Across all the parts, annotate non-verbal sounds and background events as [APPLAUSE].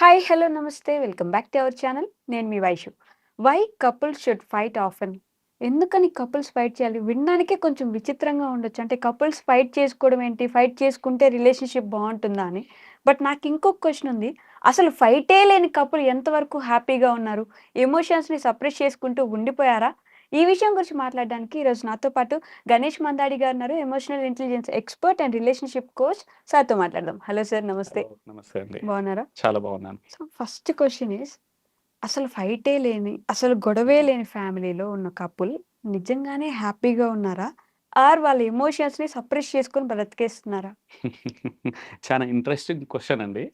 Hi hello నమస్తే welcome back to our channel నేను మీ Vaishu. Why couples should fight often ఎందుకని couples fight చేయాలి? వినడానికే కొంచెం విచిత్రంగా ఉండొచ్చు. అంటే కపుల్స్ ఫైట్ చేసుకోవడం ఏంటి? ఫైట్ చేసుకుంటే రిలేషన్షిప్ బాగుంటుందా అని. బట్ నాకు ఇంకొక క్వశ్చన్ ఉంది. అసలు ఫైటే లేని కపుల్ ఎంతవరకు హ్యాపీగా ఉన్నారు? ఎమోషన్స్ని సప్రెస్ చేసుకుంటూ ఉండిపోయారా? ఈ విషయం గురించి మాట్లాడడానికి ఈరోజు నాతో పాటు గణేష్ మందాడి గారు ఉన్నారు emotional intelligence expert and relationship coach సార్తో మాట్లాడదాం. హలో సార్ నమస్తే. నమస్తే అండి. బాగున్నారా? చాలా బాగున్నాను. సో ఫస్ట్ క్వశ్చన్ ఇస్ అసలు ఫైటే లేని అసలు గొడవే లేని ఫ్యామిలీలో ఉన్న కపుల్ నిజంగానే హ్యాపీగా ఉన్నారా? ఆర్ వాళ్ళ ఎమోషన్స్ని సప్రెస్ చేసుకొని బ్రతికేస్తున్నారా? [LAUGHS] చాలా ఇంట్రెస్టింగ్ క్వశ్చన్ అండి.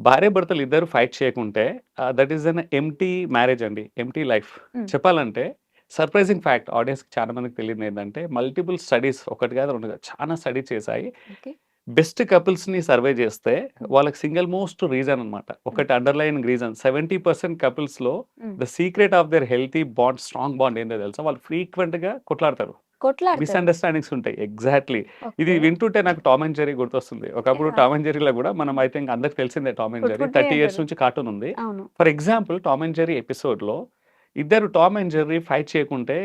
భార్య భర్తలు ఇద్దరు ఫైట్ చేయకుంటే that is an empty marriage అండి. Empty life Mm. చెప్పాలంటే సర్ప్రైజింగ్ ఫ్యాక్ట్ ఆడియన్స్కి చాలా మందికి తెలియదు ఏంటంటే మల్టిపుల్ స్టడీస్ ఒకటి కాదు రెండు చాలా స్టడీ చేశాయి. బెస్ట్ కపుల్స్ని సర్వే చేస్తే వాళ్ళకి సింగిల్ మోస్ట్ రీజన్ అన్నమాట. ఒకటి underline reason seventy percent కపుల్స్లో the secret of their healthy bond strong bond ఏంటో తెలుసా? వాళ్ళు ఫ్రీక్వెంట్గా కొట్లాడతారు. కొట్లాడతారు. మిస్అండర్స్టాండింగ్స్ ఉంటాయి. ఎగ్జాక్ట్లీ. ఇది. వింటుంటే నాకు టామ్ అండ్ జెరీ గుర్తొస్తుంది. ఒకప్పుడు. టామ్ అండ్ జెరీలో కూడా మనం ఐ థింక్ అందరికి తెలిసిందే Tom and Jerry thirty years. నుంచి కార్టూన్ ఉంది. For example Tom and Jerry ఎపిసోడ్లో ఇద్దరు టామ్ అండ్ జెర్రీ ఫైట్ చేయకుంటే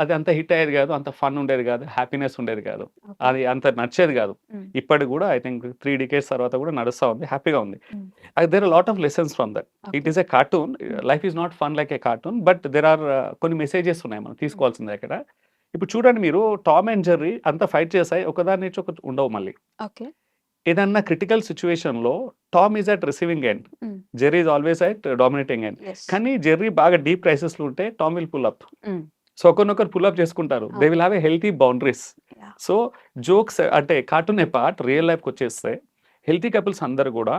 అది అంత హిట్ అయ్యేది కాదు అంత ఫన్ ఉండేది కాదు హ్యాపీనెస్ ఉండేది కాదు. అది అంత నచ్చేది కాదు. ఇప్పటికి కూడా ఐ థింక్ త్రీ డికేట్స్ తర్వాత కూడా నడుస్తూ ఉంది హ్యాపీగా ఉంది. There lot of lessons from that. It is a cartoon. Life is not fun like a cartoon but there are కొన్ని మెసేజెస్ ఉన్నాయి మనం తీసుకోవాల్సింది అక్కడ ఇప్పుడు చూడండి మీరు టామ్ అండ్ జెర్రీ అంతా ఫైట్ చేసాయి ఒకదాని నుంచి ఒకటి ఉండవు మళ్ళీ ఏదన్నా క్రిటికల్ సిచ్యువేషన్లో Tom is at receiving end. Jerry is always at dominating end కానీ జెర్రీ బాగా డీప్ క్రైసిస్లో ఉంటే Tom will pull up so ఒకరినొకరు పుల్ అప్ చేసుకుంటారు. They will have a healthy boundaries. So jokes అంటే కార్టూన్ ఏ పార్ట్ రియల్ లైఫ్కి వచ్చేస్తే healthy couples అందరు కూడా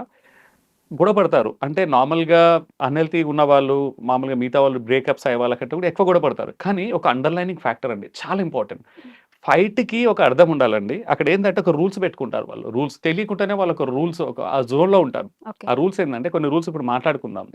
గొడవపడతారు. అంటే నార్మల్గా అన్హెల్తీ ఉన్న వాళ్ళు మామూలుగా మిగతా వాళ్ళు బ్రేకప్స్ అయ్యే వాళ్ళకంటే కూడా ఎక్కువ గొడవపడతారు. కానీ ఒక అండర్లైనింగ్ ఫ్యాక్టర్ అండి. చాలా ఇంపార్టెంట్ ఫైట్కి ఒక అర్థం ఉండాలండి. అక్కడ ఏంటంటే ఒక రూల్స్ పెట్టుకుంటారు వాళ్ళు. రూల్స్ తెలియకుండానే వాళ్ళు ఒక రూల్స్ ఒక ఆ జోన్లో ఉంటారు ఆ రూల్స్ ఏంటంటే కొన్ని రూల్స్ ఇప్పుడు మాట్లాడుకుందాం.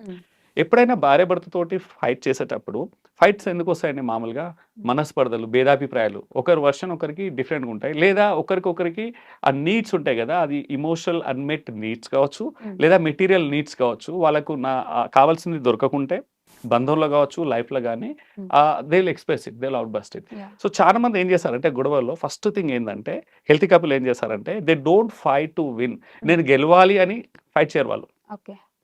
ఎప్పుడైనా భార్య భర్తతోటి ఫైట్ చేసేటప్పుడు ఫైట్స్ ఎందుకు వస్తాయండి మామూలుగా? మనస్పర్ధలు భేదాభిప్రాయాలు. ఒకరి వర్షన్ ఒకరికి డిఫరెంట్గా ఉంటాయి. లేదా ఒకరికొకరికి ఆ నీడ్స్ ఉంటాయి కదా. అది ఇమోషనల్ అన్మెట్ నీడ్స్ కావచ్చు లేదా మెటీరియల్ నీడ్స్ కావచ్చు. వాళ్ళకు నా కావాల్సింది దొరకకుంటే బంధంలో కావచ్చు లైఫ్లో కానీ. They will express it they out bust it. So చాలా మంది ఏం చేస్తారంటే గొడవల్లో ఫస్ట్ థింగ్ ఏంటంటే హెల్తీ కపుల్ ఏం చేస్తారంటే they don't fight to win నేను గెలవాలి అని ఫైట్ చేయరు వాళ్ళు.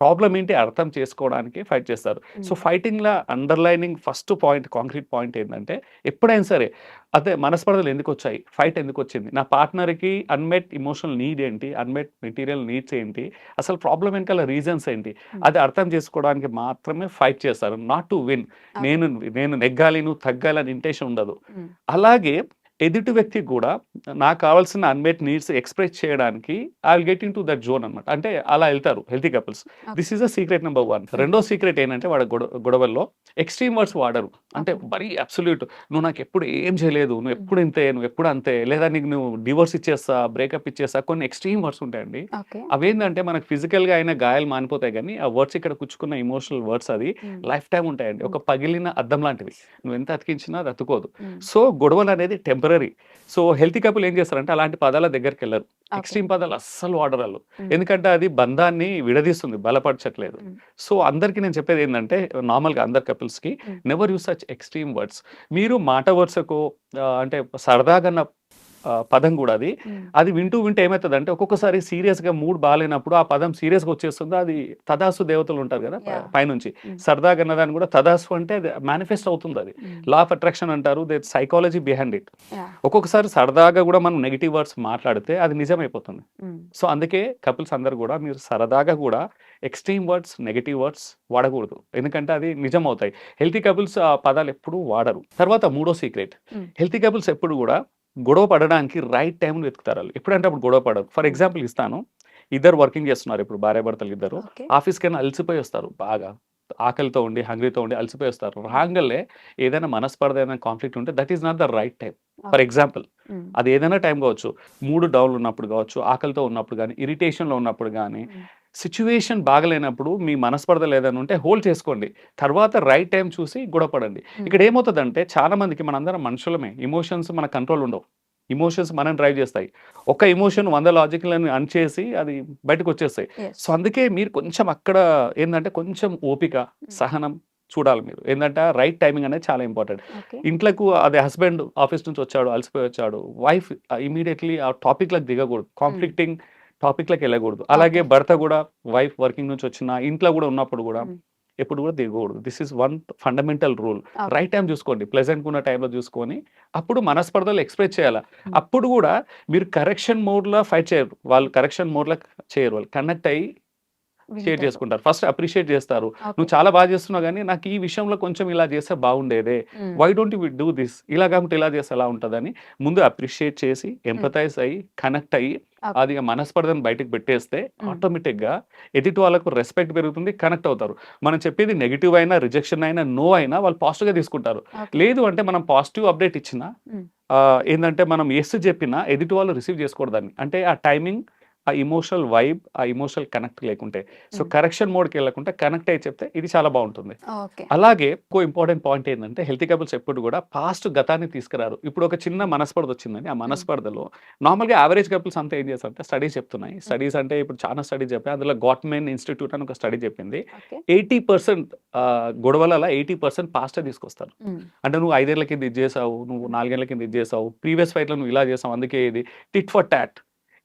ప్రాబ్లం ఏంటి అర్థం చేసుకోవడానికి ఫైట్ చేస్తారు. So ఫైటింగ్లో underlining first point concrete point ఏంటంటే ఎప్పుడైనా సరే అదే మనస్పర్ధలు ఎందుకు వచ్చాయి? ఫైట్ ఎందుకు వచ్చింది? నా పార్ట్నర్కి అన్మెట్ ఇమోషనల్ నీడ్ ఏంటి? అన్మెట్ మెటీరియల్ నీడ్స్ ఏంటి? అసలు ప్రాబ్లం వెనకాల రీజన్స్ ఏంటి? అది అర్థం చేసుకోవడానికి మాత్రమే ఫైట్ చేస్తారు. Not to win. నేను నేను నెగ్గాలి నువ్వు తగ్గాలి అని ఇంటెన్షన్ ఉండదు. అలాగే ఎదుటి వ్యక్తి కూడా నాకు కావాల్సిన అన్మెట్ నీడ్స్ ఎక్స్ప్రెస్ చేయడానికి I will get into that zone అనమాట అంటే అలా వెళ్తారు healthy couples this is a secret number one రెండో సీక్రెట్ ఏంటంటే వాడు గొడవ గొడవల్లో ఎక్స్ట్రీమ్ వర్డ్స్ వాడరు. అంటే. మరీ అబ్సల్యూట్ నువ్వు నాకు ఎప్పుడు ఏం చేయలేదు నువ్వు ఎప్పుడు ఇంతే నువ్వు ఎప్పుడు అంతే లేదా నీకు నువ్వు డివోర్స్ ఇచ్చేస్తా బ్రేకప్ ఇచ్చేస్తా కొన్ని ఎక్స్ట్రీమ్ వర్డ్స్ ఉంటాయండి. అవేంటంటే మనకు physical గా అయిన గాయాలు మానిపోతాయి కానీ ఆ వర్డ్స్ ఇక్కడ కూర్చుకున్న ఇమోషనల్ వర్డ్స్ అది లైఫ్ టైం ఉంటాయండి. ఒక పగిలిన అద్దం లాంటివి. నువ్వు ఎంత అతికించినా అది అతుకోదు. సో గొడవలు అనేది టెంపరీ సో హెల్తీ కపుల్ ఏం చేస్తారంటే అలాంటి పదాల దగ్గరికి వెళ్ళరు ఎక్స్ట్రీమ్ పదాలు అస్సలు వాడరాలు Mm. ఎందుకంటే అది బంధాన్ని విడదీస్తుంది బలపరచట్లేదు. సో అందరికి నేను చెప్పేది ఏంటంటే నార్మల్గా అందరు కపుల్స్కి. Never use such extreme words మీరు మాట వరుసకు అంటే సరదాగా పదం కూడా అది. అది వింటూ వింటే ఏమవుతుంది అంటే ఒక్కొక్కసారి సీరియస్గా మూడ్ బాగాలేనప్పుడు ఆ పదం సీరియస్గా వచ్చేస్తుంది అది తదాసు దేవతలు ఉంటారు కదా. పైనుంచి. సరదాగా అన్నదాన్ని కూడా తదాసు అంటే అది మేనిఫెస్ట్ అవుతుంది అది. లా ఆఫ్ అట్రాక్షన్ అంటారు దే సైకాలజీ బిహైండ్ ఇట్ ఒక్కొక్కసారి సరదాగా కూడా మనం నెగిటివ్ వర్డ్స్ మాట్లాడితే అది నిజమైపోతుంది. సో అందుకే కపుల్స్ అందరు కూడా మీరు సరదాగా కూడా ఎక్స్ట్రీమ్ వర్డ్స్ నెగిటివ్ వర్డ్స్ వాడకూడదు. ఎందుకంటే అది నిజం అవుతాయి హెల్తీ కపుల్స్ ఆ పదాలు ఎప్పుడూ వాడరు. తర్వాత మూడో సీక్రెట్. హెల్తీ కపుల్స్ ఎప్పుడు కూడా గొడవ పడడానికి రైట్ టైం వెతుకుతారు వాళ్ళు. ఎప్పుడంటే అప్పుడు గొడవ పడరు. ఫర్ ఎగ్జాంపుల్ ఇస్తాను. ఇద్దరు వర్కింగ్ చేస్తున్నారు ఇప్పుడు భార్య భర్తలు ఇద్దరు. ఓకే. ఆఫీస్కి అయినా అలసిపోయి వస్తారు. బాగా ఆకలితో ఉండి హంగ్రీతో ఉండి అలసిపోయి వస్తారు. రాగలే ఏదైనా మనస్పర్ధ ఏదైనా కాన్ఫ్లిక్ట్ ఉంటే that is not the right time for example అది ఏదైనా టైం కావచ్చు. మూడు డౌన్లు ఉన్నప్పుడు కావచ్చు ఆకలితో ఉన్నప్పుడు కానీ ఇరిటేషన్లో ఉన్నప్పుడు కానీ సిచ్యువేషన్ బాగలేనప్పుడు మీ మనస్పర్ధలు ఏదైనా ఉంటే హోల్డ్ చేసుకోండి. తర్వాత రైట్ టైం చూసి గొడవపడండి ఇక్కడ ఏమవుతుందంటే చాలా మందికి మనందరం మనుషులమే. ఇమోషన్స్ మన కంట్రోల్ ఉండవు. ఇమోషన్స్ మనం డ్రైవ్ చేస్తాయి. ఒక ఇమోషన్ వంద లాజిక్లను అన్చేసి అది బయటకు వచ్చేస్తాయి. సో అందుకే మీరు కొంచెం అక్కడ ఏంటంటే కొంచెం ఓపిక సహనం చూడాలి మీరు. ఏంటంటే రైట్ టైమింగ్ అనేది చాలా ఇంపార్టెంట్. ఇంట్లోకి అదే హస్బెండ్ ఆఫీస్ నుంచి వచ్చాడు అలసిపోయి వచ్చాడు వైఫ్ ఇమీడియట్లీ ఆ టాపిక్లకు దిగకూడదు. కాన్ఫ్లిక్టింగ్ టాపిక్లకు వెళ్ళకూడదు అలాగే. భర్త కూడా వైఫ్ వర్కింగ్ నుంచి వచ్చిన ఇంట్లో కూడా ఉన్నప్పుడు కూడా. ఎప్పుడు కూడా దిగకూడదు this is one fundamental rule. Right time చూసుకోండి ప్లెజెంట్ ఉన్న టైంలో చూసుకొని అప్పుడు మనస్పర్ధలు ఎక్స్ప్రెస్ చేయాలి. అప్పుడు కూడా మీరు కరెక్షన్ మోడ్లో ఫైట్ చేయరు వాళ్ళు కరెక్షన్ మోడ్లో చేయరు వాళ్ళు కనెక్ట్ అయ్యి షేర్. చేసుకుంటారు ఫస్ట్ అప్రిషియేట్ చేస్తారు. నువ్వు చాలా బాగా చేస్తున్నావు కానీ నాకు ఈ విషయంలో కొంచెం ఇలా చేస్తే బాగుండేదే. Why don't we do this ఇలా కాకుండా ఇలా చేస్తే ఎలా ఉంటుందని ముందు అప్రిషియేట్ చేసి ఎంపతైజ్ అయ్యి కనెక్ట్ అయ్యి. అది మనస్పర్ధను బయటకు పెట్టేస్తే. ఆటోమేటిక్గా ఎదుటి వాళ్ళకు రెస్పెక్ట్ పెరుగుతుంది కనెక్ట్ అవుతారు మనం చెప్పేది నెగిటివ్ అయినా రిజెక్షన్ అయినా నో అయినా వాళ్ళు పాజిటివ్గా తీసుకుంటారు. లేదు అంటే మనం పాజిటివ్ అప్డేట్ ఇచ్చినా Mm. ఆ, ఏంటంటే మనం ఎస్ చెప్పినా ఎదుటి వాళ్ళు రిసీవ్ చేసుకోవద్దని అంటే ఆ టైమింగ్ ఆ ఇమోషనల్ వైబ్ ఆ ఇమోషనల్ కనెక్ట్ లేకుంటే. సో. కరెక్షన్ మోడ్కి వెళ్ళకుండా కనెక్ట్ అయ్యి చెప్తే ఇది చాలా బాగుంటుంది. అలాగే ఇంకో ఇంపార్టెంట్ పాయింట్ ఏంటంటే హెల్తీ కపుల్స్ ఎప్పుడు కూడా పాస్ట్ గతాన్ని తీసుకురారు. ఇప్పుడు ఒక చిన్న మనస్పర్ధ వచ్చిందని ఆ మనస్పర్ధలో నార్మల్గా యావరేజ్ కపుల్స్ అంతా ఏం చేస్తారంటే స్టడీస్ చెప్తున్నాయి. స్టడీస్ అంటే ఇప్పుడు చాలా స్టడీస్ చెప్పాయి. అందులో గాట్మెన్ ఇన్స్టిట్యూట్ అని ఒక స్టడీ చెప్పింది. ఎయిటీ పర్సెంట్ గొడవలలో ఎయిటీ పర్సెంట్ పాస్టే తీసుకొస్తారు. అంటే నువ్వు ఐదేళ్ళ కింద ఇది చేసావు నువ్వు నాలుగేళ్ళ కింద ఇది చేసావు ప్రీవియస్ ఫైట్లో నువ్వు ఇలా చేసావు అందుకే ఇది. టిట్ ఫర్ టాట్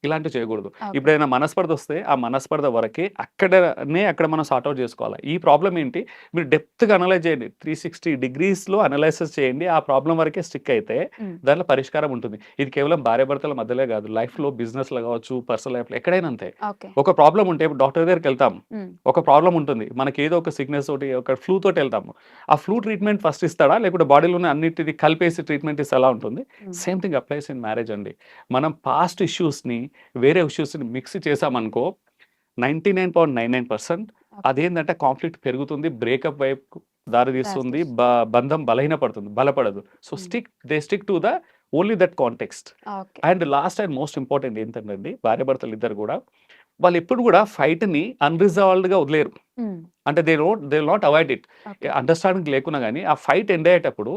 ఇలాంటివి చేయకూడదు. ఇప్పుడైనా మనస్పర్ధ వస్తే ఆ మనస్పర్ధ వరకే అక్కడనే అక్కడ మనం సార్ట్అవుట్ చేసుకోవాలి. ఈ ప్రాబ్లం ఏంటి? మీరు డెప్త్గా అనలైజ్ చేయండి. త్రీ సిక్స్టీ డిగ్రీస్లో అనలైసిస్ చేయండి. ఆ ప్రాబ్లం వరకే స్టిక్ అయితే. దాంట్లో పరిష్కారం ఉంటుంది. ఇది కేవలం భార్యాభర్తల మధ్యలో కాదు. లైఫ్లో బిజినెస్లో కావచ్చు పర్సనల్ లైఫ్లో ఎక్కడైనా అంతే. ఒక ప్రాబ్లం ఉంటే ఇప్పుడు డాక్టర్ దగ్గరికి వెళ్తాం. ఒక ప్రాబ్లం ఉంటుంది. మనకి ఏదో ఒక సిక్నెస్ తోటి ఒక ఫ్లూ తోటి వెళ్తాము ఆ ఫ్లూ ట్రీట్మెంట్ ఫస్ట్ ఇస్తాడా? లేకుంటే బాడీలోనే అన్నిటిది కలిపేసి ట్రీట్మెంట్ ఇస్తే ఎలా ఉంటుంది. Same thing applies in marriage అండి. మనం పాస్ట్ ఇష్యూస్ని వేరే ఇష్యూస్ని mix చేసామనుకో ninety nine point nine nine percent అదేంటంటే కాన్ఫ్లిక్ట్ పెరుగుతుంది బ్రేకప్ వైపు దారితీస్తుంది బంధం బలహీనపడుతుంది బలపడదు. So. Stick they stick to the only that context and last and most important ఏంటంటే భార్యాభర్తలు ఇద్దరు కూడా వాళ్ళు ఎప్పుడు కూడా ఫైట్ని అన్రిజాల్వ్డ్గా వదిలేరు. అంటే they note they not avoid it. Understanding లేకున్నా కానీ ఆ ఫైట్ ఎండ్ అయ్యేటప్పుడు.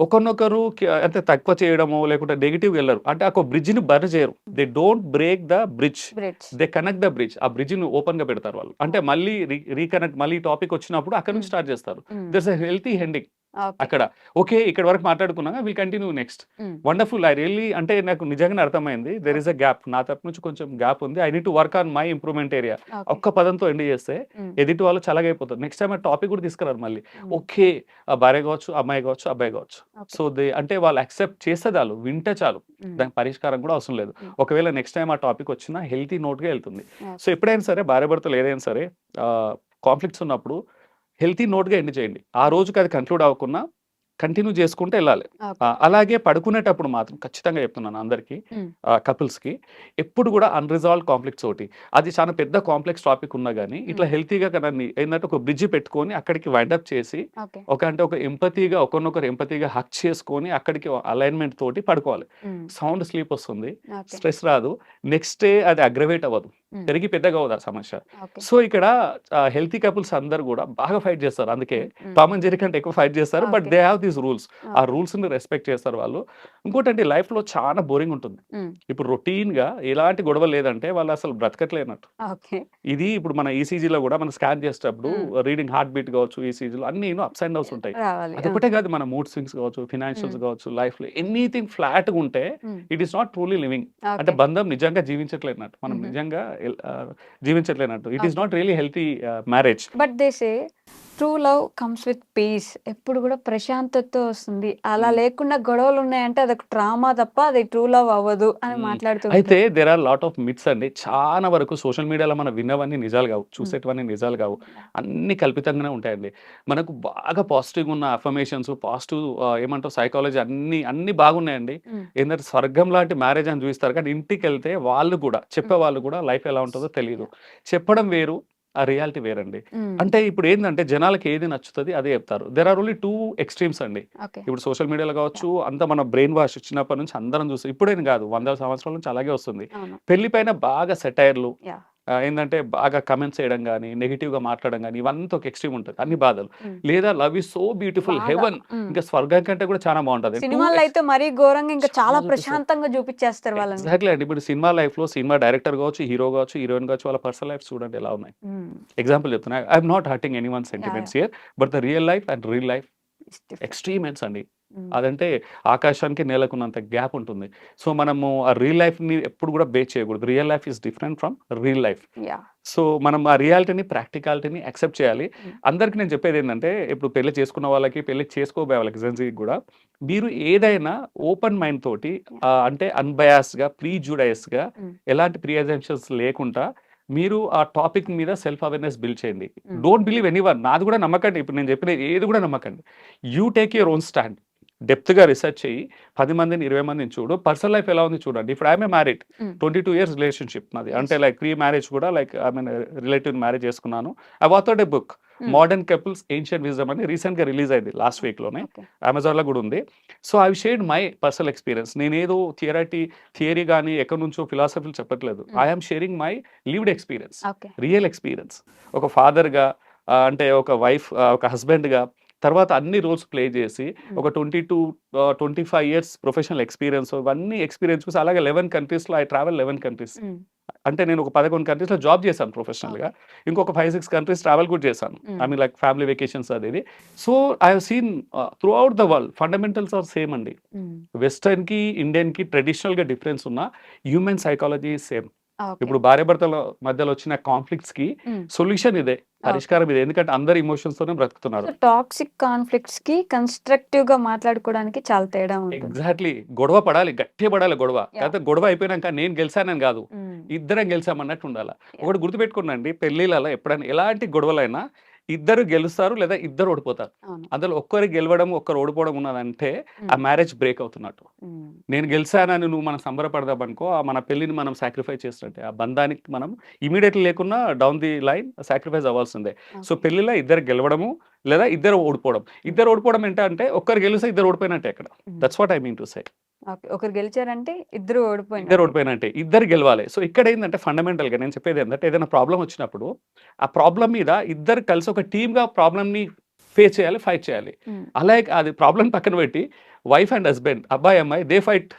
ఒకరినొకరు అంటే తక్కువ చేయడమో లేకుంటే నెగిటివ్ వెళ్ళరు. అంటే ఆ బ్రిడ్జ్ని బర్న్ చేయరు. They don't break the bridge. Bridge. They connect the bridge. ఆ బ్రిడ్జ్ని ఓపెన్గా పెడతారు వాళ్ళు. అంటే మళ్ళీ రీకనెక్ట్ మళ్ళీ టాపిక్ వచ్చినప్పుడు అక్కడ నుంచి. స్టార్ట్ చేస్తారు. దర్స్ హెల్తీ హెండింగ్ అక్కడ ఓకే ఇక్కడ వరకు మాట్లాడుకున్నాగా will continue next. Wonderful I really అంటే నాకు నిజంగానే అర్థమైంది దెర్ ఇస్ అ గ్యాప్ నా తరపు నుంచి కొంచెం గ్యాప్ ఉంది I need to work on my improvement area ఒక్క పదంతో ఎండ్ చేస్తే. ఎదుటి వాళ్ళు చల్లగైపోతారు నెక్స్ట్ టైం ఆ టాపిక్ కూడా తీసుకురారు మళ్ళీ. ఓకే ఆ భార్య కావచ్చు అమ్మాయి కావచ్చు అబ్బాయి కావచ్చు. సో దే అంటే వాళ్ళు యాక్సెప్ట్ చేస్తే చాలు వింటే చాలు. దానికి పరిష్కారం కూడా అవసరం లేదు. ఒకవేళ నెక్స్ట్ టైం ఆ టాపిక్ వచ్చినా హెల్తీ నోట్గా వెళ్తుంది Okay. సో ఎప్పుడైనా సరే భార్య భర్తలు ఏదైనా సరే కాన్ఫ్లిక్ట్స్ ఉన్నప్పుడు హెల్తీ నోట్గా ఎండ్ చేయండి. ఆ రోజుకి అది కంక్లూడ్ అవ్వకుండా కంటిన్యూ చేసుకుంటూ వెళ్ళాలి. అలాగే పడుకునేటప్పుడు మాత్రం ఖచ్చితంగా చెప్తున్నాను అందరికీ Mm. కపుల్స్కి ఎప్పుడు కూడా అన్రిజాల్వ్ కాంఫ్లిక్ట్స్ ఒకటి. అది చాలా పెద్ద కాంప్లెక్స్ టాపిక్ ఉన్నా కానీ ఇట్లా హెల్తీగా దాన్ని ఏంటంటే ఒక బ్రిడ్జ్ పెట్టుకొని అక్కడికి వైండప్ చేసి ఒక అంటే ఒక ఎంపతిగా ఒకరినొకరు ఎంపతిగా హక్ చేసుకొని అక్కడికి అలైన్మెంట్ తోటి పడుకోవాలి. సౌండ్ స్లీప్ వస్తుంది. స్ట్రెస్ రాదు. నెక్స్ట్ డే అది అగ్రవేట్ అవ్వదు. పెరిగి పెద్దగా ఆ సమస్య సో ఇక్కడ హెల్తీ కపుల్స్ అందరు కూడా బాగా ఫైట్ చేస్తారు అందుకే. టామ్ అండ్ జెరీ కంటే ఎక్కువ ఫైట్ చేస్తారు but. They have these rules ఆ. రూల్స్ని రెస్పెక్ట్ చేస్తారు వాళ్ళు ఇంకోటి లైఫ్లో చాలా బోరింగ్ ఉంటుంది. ఇప్పుడు రొటీన్గా ఎలాంటి గొడవ లేదంటే వాళ్ళు అసలు బ్రతకట్లేనట్టు ఇది ఇప్పుడు మన ఈసీజీలో కూడా మనం స్కాన్ చేసేటప్పుడు. రీడింగ్ హార్ట్ బీట్ కావచ్చు ఈసీజీలో అన్ని అప్స్ అండ్ డౌన్స్ ఉంటాయి అదొకటే కాదు మన మూడ్ స్వింగ్స్ కావచ్చు ఫినాన్షియల్స్. కావచ్చు లైఫ్లో ఎనీథింగ్ ఫ్లాట్గా ఉంటే. It is not truly living అంటే బంధం నిజంగా జీవించట్లేనట్టు మనం. నిజంగా జీవించట్లేనట్టు it is. Not really healthy marriage but they say true love comes with peace ఎప్పుడు కూడా ప్రశాంతతతో వస్తుంది. అలా Mm. లేకుండా గొడవలు ఉన్నాయంటే అదొక డ్రామా తప్ప అది ట్రూ లవ్ అవ్వదు అని Mm. మాట్లాడుతూ అయితే there are lot of myths అండి. చాలా వరకు సోషల్ మీడియాలో మనం విన్నవన్నీ నిజాలు కావు చూసేటివన్నీ నిజాలు కావు. అన్ని కల్పితంగానే ఉంటాయండి. మనకు బాగా పాజిటివ్గా ఉన్న అఫర్మేషన్స్ పాజిటివ్ ఏమంటారు సైకాలజీ అన్ని అన్ని బాగున్నాయండి. ఏంటంటే స్వర్గం లాంటి మ్యారేజ్ అని చూపిస్తారు. కానీ ఇంటికి వెళ్తే వాళ్ళు కూడా చెప్పే వాళ్ళు కూడా లైఫ్ ఎలా ఉంటుందో తెలియదు చెప్పడం వేరు ఆ రియాలిటీ వేరండి. అంటే ఇప్పుడు ఏంటంటే జనాలకి ఏది నచ్చుతుంది అదే చెప్తారు. There are only two extremes అండి. ఇప్పుడు సోషల్ మీడియాలో కావచ్చు అంతా మన బ్రెయిన్ వాష్ ఇచ్చినప్పటి నుంచి అందరం చూస్తాం ఇప్పుడేం కాదు వందల సంవత్సరాల నుంచి అలాగే వస్తుంది. పెళ్ళి పైన బాగా సెటైర్లు ఏందంటే బాగా కమెంట్స్ చేయడం గాని, నెగెటివ్‌గా మాట్లాడడం గాని ఇవంతా ఒక ఎక్స్‌ట్రీమ్ ఉంటది. అన్ని బాధలు. లేదా love is so beautiful. Heaven. ఇంకా స్వర్గం కంటే కూడా చాలా బావుంటది. 2 సినిమాల్లో ఎక్స్ అయితే మరీ ఘోరంగా ఇంకా చాలా. ప్రశాంతంగా చూపిచ్చేస్తారు వాళ్ళని. ఎగ్జాక్ట్‌లీ అండి. ఇప్పుడు సినిమా లైఫ్‌లో సినిమా డైరెక్టర్ కావచ్చు, హీరో కావచ్చు, హీరోయిన్ కావచ్చు వాళ్ళ పర్సనల్ లైఫ్స్ చూడండి ఎలా ఉన్నాయి. ఎగ్జాంపుల్ చెప్తున్నా. I am not hurting anyone yeah! Sentiments here. But the real life and reel life it's different. Extreme ends అండి. అదంటే ఆకాశానికి నేలకున్నంత గ్యాప్ ఉంటుంది. సో మనము ఆ రియల్ లైఫ్‌ని ఎప్పుడు కూడా బేస్ చేయకూడదు. Real life is different from reel life. So మనం ఆ రియాలిటీని, ప్రాక్టికాలిటీని యాక్సెప్ట్ చేయాలి. అందరికి నేను చెప్పేదేంటంటే ఇప్పుడు పెళ్ళి చేసుకున్న వాళ్ళకి, పెళ్ళి చేసుకోబోయే వాళ్ళకి జెన్‌జీకి కూడా మీరు ఏదైనా ఓపెన్ మైండ్ తోటి అంటే అన్‌బయాస్డ్‌గా, ప్రీజుడైస్డ్‌గా హ్మ్. ఎలాంటి ప్రీ లేకుండా మీరు ఆ టాపిక్ మీద సెల్ఫ్ అవేర్‌నెస్ బిల్డ్ చేయండి. Don't believe anyone. నాది కూడా నమ్మకండి. ఇప్పుడు నేను చెప్పిన ఏది కూడా నమ్మకండి. You take your own stand. డెప్త్‌గా రిసర్చ్ చెయ్యి. 10 మందిని, 20 మందిని చూడు. పర్సనల్ లైఫ్ ఎలా ఉంది చూడండి. ఇప్పుడు ఐ యామ్ ఎ మ్యారీడ్. హ్మ్. 22 ఇయర్స్ రిలేషన్‌షిప్ నాది. అంటే. లైక్ ప్రీ మ్యారేజ్ కూడా like I mean relative marriage చేసుకున్నాను. I authored a book. Modern couples ancient wisdom అని రీసెంట్‌గా రిలీజ్ అయింది లాస్ట్ వీక్‌లోనే. ఓకే. అమెజాన్‌లో కూడా ఉంది. So I shared my personal experience. నేనేదో థియరటీ థియరీ గాని ఎక్కడి నుంచో ఫిలాసఫీలు చెప్పట్లేదు. హ్మ్. I am sharing my lived experience. Real experience. ఒక ఫాదర్‌గా అంటే ఒక వైఫ్ ఒక హస్బెండ్‌గా తర్వాత అన్ని రోల్స్ ప్లే చేసి. ఒక 22 ఆహ్, 25 ఇయర్స్ ప్రొఫెషనల్ ఎక్స్‌పీరియన్స్ ఇవన్నీ ఎక్స్‌పీరియన్స్ చూసి అలాగే 11 కంట్రీస్‌లో ఐ ట్రావెల్ 11 కంట్రీస్. అంటే నేను ఒక 11 కంట్రీస్‌లో జాబ్ చేశాను ప్రొఫెషనల్‌గా. ఇంకొక 5, 6 కంట్రీస్ ట్రావెల్ కూడా చేశాను. I. Mean like family vacations అది ఇది. So I have seen ah, throughout the world fundamentals are same అండి. వెస్టర్న్‌కి, ఇండియన్‌కి ట్రెడిషనల్‌గా డిఫరెన్స్ ఉన్నా హ్యూమన్ సైకాలజీ సేమ్. ఇప్పుడు భార్యాభర్తల మధ్యలో వచ్చిన కాన్ఫ్లిక్ట్స్‌కి హ్మ్. సొల్యూషన్ ఇదే. పరిష్కారం ఇదే. ఎందుకంటే అందరు ఎమోషన్స్‌తోనే సో బ్రతుకుతున్నారు. టాక్సిక్ కాన్‌ఫ్లిక్ట్స్‌కి కన్‌స్ట్రక్టివ్‌గా మాట్లాడుకోవడానికి చాలా తేడా. ఎగ్జాక్ట్‌లీ. గొడవ పడాలి. గట్టిగా పడాలి గొడవ. యాహ్! కాకపోతే గొడవ అయిపోయినాక నేను గెలిసానని కాదు. ఇద్దరం గెలిసామన్నట్టు ఉండాల. ఒకటి గుర్తుపెట్టుకోండి పెళ్ళిళ్ళలో ఎప్పుడైనా ఎలాంటి గొడవలైనా ఇద్దరు గెలుస్తారు లేదా ఇద్దరు ఓడిపోతారు. అందులో ఒక్కరు గెలవడం, ఒక్కరు ఓడిపోవడం ఉన్నదంటే ఆ. మ్యారేజ్ బ్రేక్ అవుతున్నట్టు. నేను గెలిసానని నువ్వు మనం సంబరపడదామనుకో ఆ మన పెళ్ళిని మనం సాక్రిఫైస్ చేసినట్టే. ఆ బంధానికి మనం ఇమ్మీడియేట్‌లీ లేకున్నా డౌన్ ది లైన్ సాక్రిఫైస్ అవ్వాల్సిందే. So okay. పెళ్ళిలో ఇద్దరు గెలవడము లేదా ఇద్దరు ఓడిపోవడం. ఇద్దరు ఓడిపోవడం ఏంటంటే ఒక్కరు గెలిస్తే ఇద్దరు ఓడిపోయినట్టే అక్కడ. That's what I mean to say. ఒకరు గెలిచారంటే ఇద్దరు ఇద్దరు ఓడిపోయినట్టే. ఓడిపోయినట్టే. ఇద్దరు గెలవాలి. సో ఇక్కడేందంటే ఫండమెంటల్‌గా నేను చెప్పేది ఏందంటే ఏదైనా ప్రాబ్లమ్ వచ్చినప్పుడు ఆ ప్రాబ్లమ్ మీద ఇద్దరు కలిసి ఒక టీమ్‌గా ప్రాబ్లమ్‌ని ఫేస్ చేయాలి, ఫైట్ చేయాలి. అలాగే అది ప్రాబ్లమ్ పక్కన పెట్టి వైఫ్ అండ్ హస్బెండ్ అబ్బాయి, అమ్మాయి దే ఫైట్.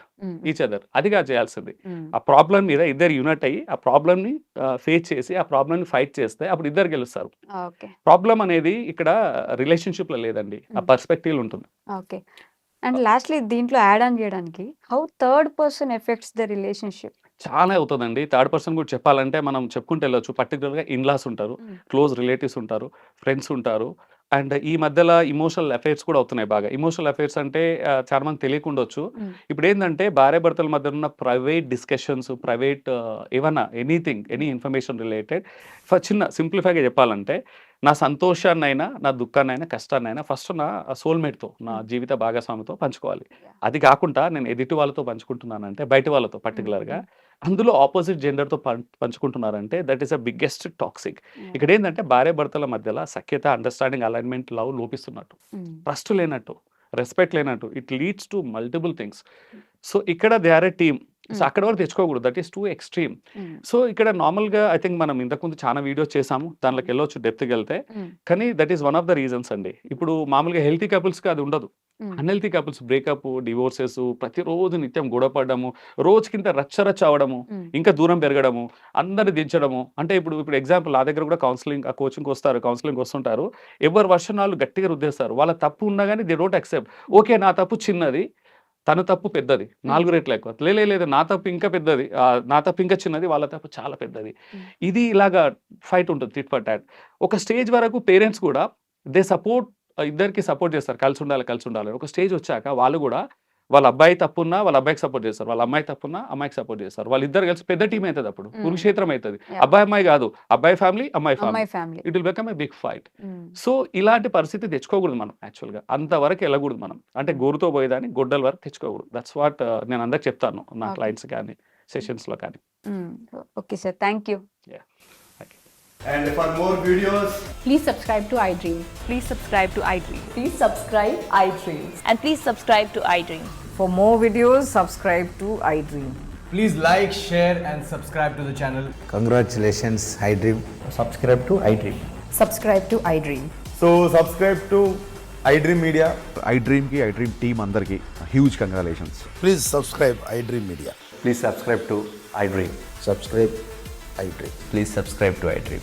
Each other. అది కాదు చేయాల్సింది. ఆ ప్రాబ్లమ్ మీద ఇద్దరు యూనైట్ అయ్యి ఆ ప్రాబ్లమ్‌ని ఆహ్, ఫేస్ చేసి ఆ ప్రాబ్లమ్‌ని ఫైట్ చేస్తే అప్పుడు ఇద్దరు గెలుస్తారు. ఓకే. ప్రాబ్లమ్ అనేది ఇక్కడ రిలేషన్‌షిప్‌లో లేదండి. ఆ హ్మ్. పర్స్పెక్టివ్‌లో ఉంటుంది. అండ్ లాస్ట్‌లీ దీంట్లో యాడ్ ఆన్ చేయడానికి how third person effects the relationship? చాలా అవుతదండి. థర్డ్ పర్సన్ కూడా చెప్పాలంటే మనం చెప్పుకుంటూ వెళ్ళొచ్చు. పర్టిక్యులర్‌గా ఇన్‌లాస్ ఉంటారు. క్లోజ్ రిలేటివ్స్ ఉంటారు. ఫ్రెండ్స్ ఉంటారు. అండ్ ఈ మధ్యల ఎమోషనల్ అఫైర్స్ కూడా అవుతున్నాయి బాగా. ఎమోషనల్ అఫైర్స్ అంటే చాలా మందికి తెలియకుండొచ్చు. హ్మ్. ఇప్పుడేందంటే భార్యాభర్తల మధ్య ఉన్న ప్రైవేట్ డిస్కషన్స్, ప్రైవేట్ ఏవన్నా ఎనీథింగ్, ఎనీ. ఇన్ఫర్మేషన్ రిలేటెడ్ ఫ చిన్న సింప్లిఫైగా చెప్పాలంటే నా సంతోషాన్నైనా, నా దుఃఖాన్నైనా, కష్టాన్నైనా ఫస్ట్ నా సోల్‌మేట్‌తో, నా. జీవిత భాగస్వామితో పంచుకోవాలి. అది కాకుండా నేను ఎదుటి వాళ్ళతో పంచుకుంటున్నానంటే బయట వాళ్ళతో హ్మ్. అందులో ఆపోజిట్ జెండర్‌తో పంచుకుంటున్నారంటే that is the biggest toxic. Yeah! ఇక్కడేందంటే భార్యాభర్తల మధ్యల సఖ్యత, అండర్‌స్టాండింగ్, అలైన్‌మెంట్, లవ్ లోపిస్తున్నట్టు. ట్రస్ట్ లేనట్టు, రెస్పెక్ట్ లేనట్టు. It leads to multiple things. So ఇక్కడ they are a team. So. అక్కడి వరకు తెచ్చుకోకూడదు. That is too extreme. So ఇక్కడ నార్మల్‌గా ఐ థింక్ మనం ఇంతకుముందు చాలా వీడియోస్ చేసాము. దాంట్లోకి హ్మ్. వెళ్ళొచ్చు డెప్త్‌గెళ్తే. హ్మ్. కానీ that is one of the reasons అండి. ఇప్పుడు మామూలుగా హెల్తీ కపుల్స్‌కి అది ఉండదు. అన్‌హెల్తీ కపుల్స్ బ్రేకప్, డివోర్సెస్ ప్రతిరోజు నిత్యం గొడవ పడడము, రోజుకింత రచ్చ రచ్చ అవ్వడము, హ్మ్. ఇంకా దూరం పెరగడము, అందరిని దించడము. అంటే ఇప్పుడు ఇప్పుడు ఎగ్జాంపుల్ నా దగ్గర కూడా కౌన్సెలింగ్ ఆహ్, కోచింగ్‌కి వస్తారు. కౌన్సెలింగ్‌కి వస్తుంటారు. ఎవరి వర్షన్ ఆళ్ళు గట్టిగా రుద్దేస్తారు. వాళ్ళ తప్పు ఉన్నా గాని దే డోంట్ యాక్సెప్ట్. ఓకే. నా తప్పు చిన్నది. తన తప్పు పెద్దది. 4 రెట్లు ఎక్కువ. లే లే లేదు నా తప్పు ఇంకా పెద్దది. నా తప్పు ఇంకా చిన్నది. వాళ్ళ తప్పు చాలా పెద్దది. ఇది ఇలాగా ఫైట్ ఉంటుంది టిట్ ఫర్ టాట్. ఒక స్టేజ్ వరకు పేరెంట్స్ కూడా దే సపోర్ట్ ఇద్దరికి సపోర్ట్ చేస్తారు. కలిసి ఉండాలి, కలిసి ఉండాలి. ఒక స్టేజ్ వచ్చాక వాళ్ళు కూడా వాళ్ళ అబ్బాయి తప్పున్నా వాళ్ళ అబ్బాయికి సపోర్ట్ చేస్తారు. వాళ్ళ అమ్మాయి తప్పున్నా అమ్మాయికి సపోర్ట్ చేస్తారు. వాళ్ళిద్దరు కలిసి పెద్ద టీమ్ అయితది అప్పుడు. కురుక్షేత్రం అయితది. యాహ్! అబ్బాయి, అమ్మాయి కాదు. అబ్బాయి ఫ్యామిలీ, అమ్మాయి family. It will become a big fight. So ఇలాంటి పరిస్థితి తెచ్చుకోకూడదు మనం యాక్చువల్‌గా. అంతవరకు ఎళ్ళకూడదు మనం. అంటే. గోరుతో పోయేదాన్ని గొడ్డల వరకు తెచ్చుకోకూడదు. దట్స్ వాట్ నేను అందరికి చెప్తాను. నా. క్లయింట్స్ కానీ, సెషన్స్‌లో కానీ. హ్మ్. Okay sir. Thank you. Yeah! Thank you. And for more videos, Please subscribe to iDream. Please subscribe to iDream. Please subscribe iDream. And please subscribe to iDream. For more videos, subscribe to iDream. Please like, share, and subscribe to the channel. Congratulations, iDream. subscribe to iDream. Subscribe to iDream. So, subscribe to iDream Media. I డ్రీమ్కి I dream team అందరికీ huge congratulations Please subscribe iDream Media. Please subscribe to iDream. Subscribe iDream. Please subscribe to iDream.